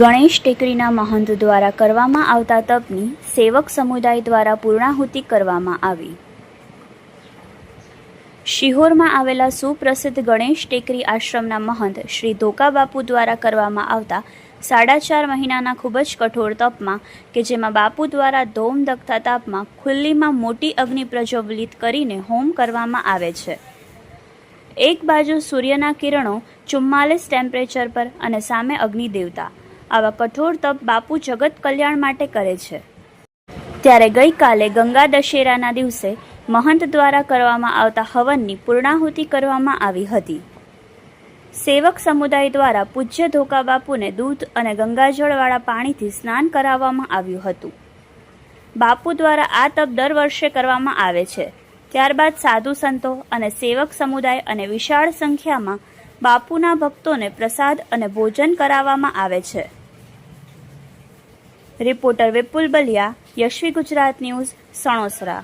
ગણેશ ટેકરીના મહંત દ્વારા કરવામાં આવતા તપની સેવક સમુદાય દ્વારા પૂર્ણાહુતિ કરવામાં આવી. શિહોરમાં આવેલા સુપ્રસિદ્ધ ગણેશ ટેકરી આશ્રમના મહંત શ્રી ધોકા બાપુ દ્વારા કરવામાં આવતા સાડા ચાર મહિનાના ખૂબ જ કઠોર તપમાં કે જેમાં બાપુ દ્વારા ધોમ દખતા તાપમાં ખુલ્લીમાં મોટી અગ્નિ પ્રજ્વલિત કરીને હોમ કરવામાં આવે છે. એક બાજુ સૂર્યના કિરણો ચુમ્માલીસ ટેમ્પરેચર પર અને સામે અગ્નિ દેવતા આવા કઠોર તપ બાપુ જગત કલ્યાણ માટે કરે છે. ત્યારે ગઈકાલે ગંગા દશેરાના દિવસે મહંત દ્વારા કરવામાં આવતા હવનની પૂર્ણાહુતિ કરવામાં આવી હતી. સેવક સમુદાય દ્વારા પૂજ્ય ધોકા બાપુને દૂધ અને ગંગાજળવાળા પાણીથી સ્નાન કરાવવામાં આવ્યું હતું. બાપુ દ્વારા આ તપ દર વર્ષે કરવામાં આવે છે. ત્યારબાદ સાધુ સંતો અને સેવક સમુદાય અને વિશાળ સંખ્યામાં બાપુના ભક્તોને પ્રસાદ અને ભોજન કરાવવામાં આવે છે. Reporter Vipul Baliya Yashvi Gujarat news Sanosara.